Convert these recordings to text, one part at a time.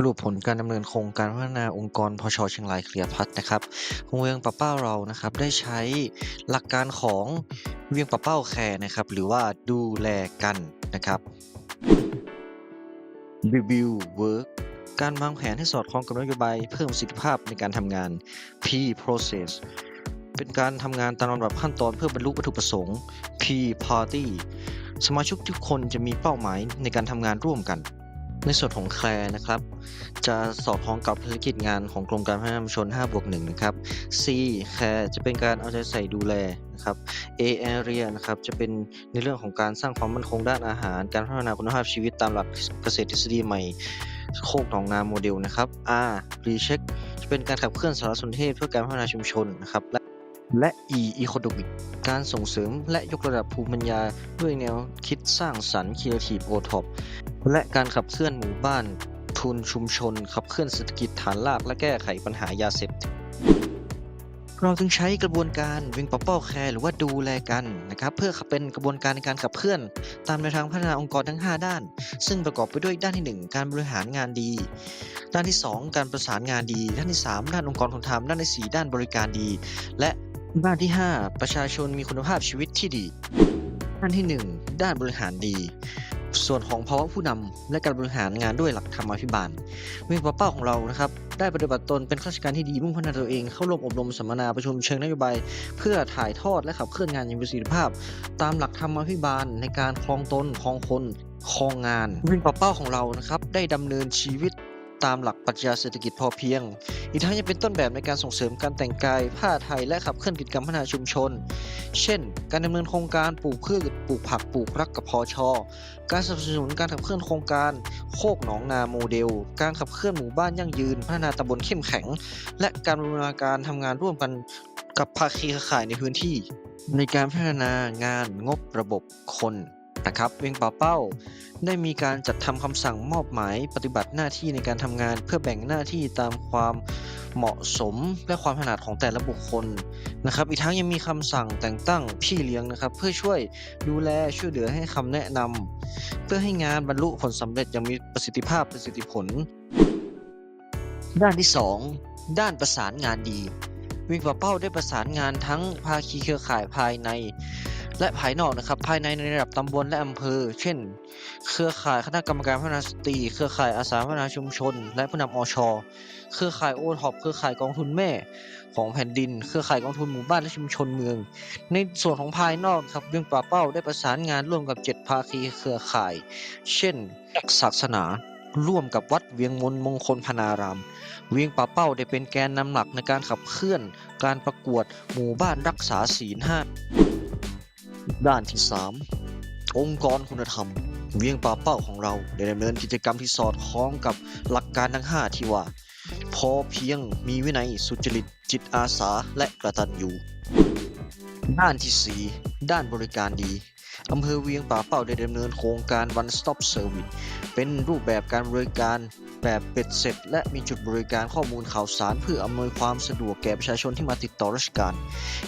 สรุปผลการดำเนินโครงการพัฒนาองค์กรพชเชียงรายเคลียร์พัฒน์นะครับโรงเรียนปะเป้าเรานะครับได้ใช้หลักการของเวียงปะเป้าแคร์นะครับหรือว่าดูแลกันนะครับ Review Work การวางแผนให้สอดคล้องกับนโยบายเพิ่มประสิทธิภาพในการทำงาน P Process เป็นการทำงานตามลำดับขั้นตอนเพื่อบรรลุวัตถุประสงค์ P Party สมาชิกทุกคนจะมีเป้าหมายในการทำงานร่วมกัน ในส่วนของแคร์นะครับ จะสอดคล้องกับภารกิจงานของกรมการพัฒนาชุมชน5บวก1นะครับ C แคร์จะเป็นการเอาใจใส่ดูแลนะครับ A area นะครับจะเป็นในเรื่องของการสร้างความมั่นคงด้านอาหาร การพัฒนาคุณภาพชีวิตตามหลักเกษตรทฤษฎีใหม่โคกหนองนาโมเดลนะครับ R recheck จะเป็นการขับเคลื่อนสารสนเทศเพื่อการพัฒนาชุมชนนะครับและและ E economic การส่งเสริมและยกระดับภูมิปัญญาด้วยแนวคิดสร้างสรรค์ creative o t o p และการขับเคลื่อนหมู่บ้าน ทุนชุมชน ขับเคลื่อนเศรษฐกิจฐานรากและแก้ไขปัญหายาเสพติดเราจึงใช้กระบวนการวิงปอเป้าแคร์หรือว่าดูแลกันนะครับเพื่อเป็นกระบวนการในการขับเคลื่อน ตามแนวทางพัฒนาองค์กรทั้ง 5 ด้าน ซึ่งประกอบไปด้วยด้านที่ 1 การบริหารงานดี ด้านที่ 2 การประสานงานดี ด้านที่ 3 ด้านองค์กรของธรรมด้านที่ 4 ด้านบริการดี และด้านที่ 5 ประชาชนมีคุณภาพชีวิตที่ดี ด้านที่ 1 ด้านบริหารดี ส่วนของภาวะผู้นำและการบริหารงานด้วยหลักธรรมาภิบาลเวงเป้าของเรานะครับได้ปฏิบัติตนเป็นข้าราชการที่ดีมุ่งพัฒนาตัวเองเข้าร่วมอบรมสัมมนาประชุมเชิงนโยบาย เพื่อถ่ายทอดและขับเคลื่อนงานอย่างมีประสิทธิภาพ ตามหลักธรรมาภิบาลในการครองตนครองคนครองงานเวงเป้าของเรานะครับได้ดำเนินชีวิตตามหลักปรัชญาเศรษฐกิจพอเพียง อีกทั้งยังเป็นต้นแบบในการส่งเสริมการแต่งกาย ผ้าไทยและขับเคลื่อนกิจกรรมพัฒนาชุมชน เช่น การดำเนินโครงการปลูกพืชปลูกผักปลูกรักกับพอชอการสนับสนุนการขับเคลื่อนโครงการโคกหนองนาโมเดล การขับเคลื่อนหมู่บ้านยั่งยืน พัฒนาตำบลเข้มแข็ง และการบูรณาการทำงานร่วมกันกับภาคีเครือข่ายในพื้นที่ ในการพัฒนางานงบระบบคน นะครับเวงป่าเป้า ได้มีการจัดทำคำสั่งมอบหมายปฏิบัติหน้าที่ในการทำงาน เพื่อแบ่งหน้าที่ตามความเหมาะสมและความถนัดของแต่ละบุคคลนะครับ อีกทั้งยังมีคำสั่งแต่งตั้งพี่เลี้ยงนะครับ เพื่อช่วยดูแลช่วยเหลือให้คำแนะนำเพื่อให้งานบรรลุผลสำเร็จอย่างมีประสิทธิภาพประสิทธิผล ด้านที่ 2 ด้านประสานงานดีวิงป่าเป้าได้ประสานงานทั้งภาคีเครือข่ายภายใน และภายนอกนะครับภายในในระดับตำบลและอำเภอ เช่น เครือข่ายคณะกรรมการพัฒนาสตรีเครือข่ายอาสาพัฒนาชุมชน และผู้นำอชเครือข่ายโอท็อปเครือข่ายกองทุนแม่ของแผ่นดิน เครือข่ายกองทุนหมู่บ้านและชุมชนเมือง ในส่วนของภายนอกครับเรื่องป่าเป้าได้ประสานงานร่วมกับ7ภาคีเครือข่าย เช่นศาสนาร่วมกับวัดเวียงมนต์มงคลพนาราม เวียงป่าเป้าได้เป็นแกนนำหลักในการขับเคลื่อน การประกวดหมู่บ้านรักษาศีลห้า ด้านที่ 3 องค์กรคุณธรรม เวียงป่าเป้าของเราได้ดำเนินกิจกรรมที่สอดคล้องกับหลักการทั้ง 5 ที่ว่า พอเพียงมีวินัยสุจริต จิตอาสาและกระตันอยู่ด้านที่ 4 ด้านบริการดี อำเภอเวียงป่าเป้าได้ดำเนินโครงการ One Stop Service เป็นรูปแบบการบริการแบบเป็ดเสร็จ และมีจุดบริการข้อมูลข่าวสาร เพื่ออำนวยความสะดวกแก่ประชาชนที่มาติดต่อราชการ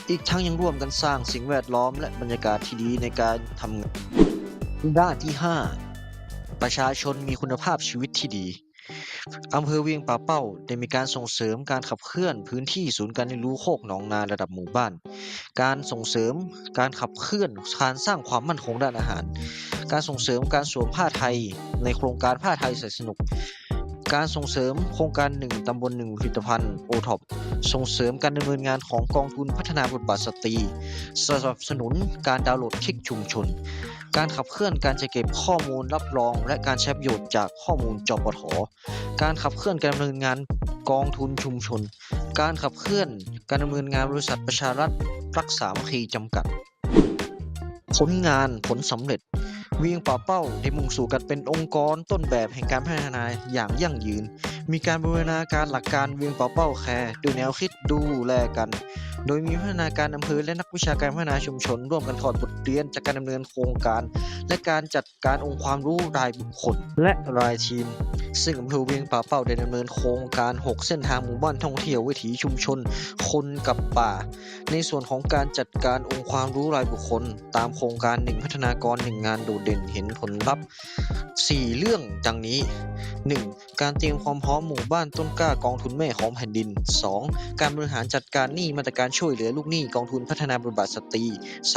อีกทั้งยังร่วมกันสร้างสิ่งแวดล้อม และบรรยากาศที่ดีในการทำงานด้านที่ 5 ประชาชนมีคุณภาพชีวิตที่ดี อำเภอเวียงป่าเป้าได้มีการส่งเสริมการขับเคลื่อนพื้นที่ศูนย์การเรียนรู้โคกหนองนาระดับหมู่บ้าน การส่งเสริมการขับเคลื่อนการสร้างความมั่นคงด้านอาหาร การส่งเสริมการสวมผ้าไทยในโครงการผ้าไทยใส่สนุก การส่งเสริมโครงการหนึ่งตำบลหนึ่งผลิตภัณฑ์โอท็อปส่งเสริมการดำเนินงานของกองทุนพัฒนาบทบาทสตรี สนับสนุนการดาวน์โหลดคลิกชุมชน การขับเคลื่อนการจะเก็บข้อมูลรับรอง และการใช้ประโยชน์จากข้อมูลจปทการขับเคลื่อนการดำเนินงานกองทุนชุมชน การขับเคลื่อนการดำเนินงานบริษัทประชารัฐรักษาคีจำกัด ผลงานผลสำเร็จ เวียงป่าเป้าได้มุ่งสู่การเป็นองค์กรต้นแบบแห่งการพัฒนาอย่างยั่งยืน มีการบูรณาการหลักการเวียงป่าเป้าแคร์ด้วยแนวคิดดูแลกัน โดยมีพัฒนาการอำเภอและนักวิชาการพัฒนาชุมชน ร่วมกันถอดบทเรียนจากการดำเนินโครงการ และการจัดการองค์ความรู้รายบุคคล และรายทีม ซึ่งอำเภอเวียงป่าเป้าได้ดำเนินโครงการ 6 เส้นทางหมู่บ้านท่องเที่ยววิถีชุมชน คนกับป่า ในส่วนของการจัดการองค์ความรู้รายบุคคล ตามโครงการหนึ่งพัฒนากรหนึ่งงานโดดเด่นด่นเห็นผลลัพธ์ 4 เรื่องดังนี้ 1. การเตรียมความพร้อมหมู่บ้านต้นกล้ากองทุนแม่ของแผ่นดิน 2. การบริหารจัดการหนี้มาตรการช่วยเหลือลูกหนี้กองทุนพัฒนาบทบาทสตรี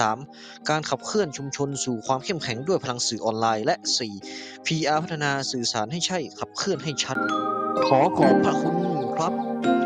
3. การขับเคลื่อนชุมชนสู่ความเข้มแข็งด้วยพลังสื่อออนไลน์และ 4. PR พัฒนาสื่อสารให้ใช่ขับเคลื่อนให้ชัด ขอขอบพระคุณครับ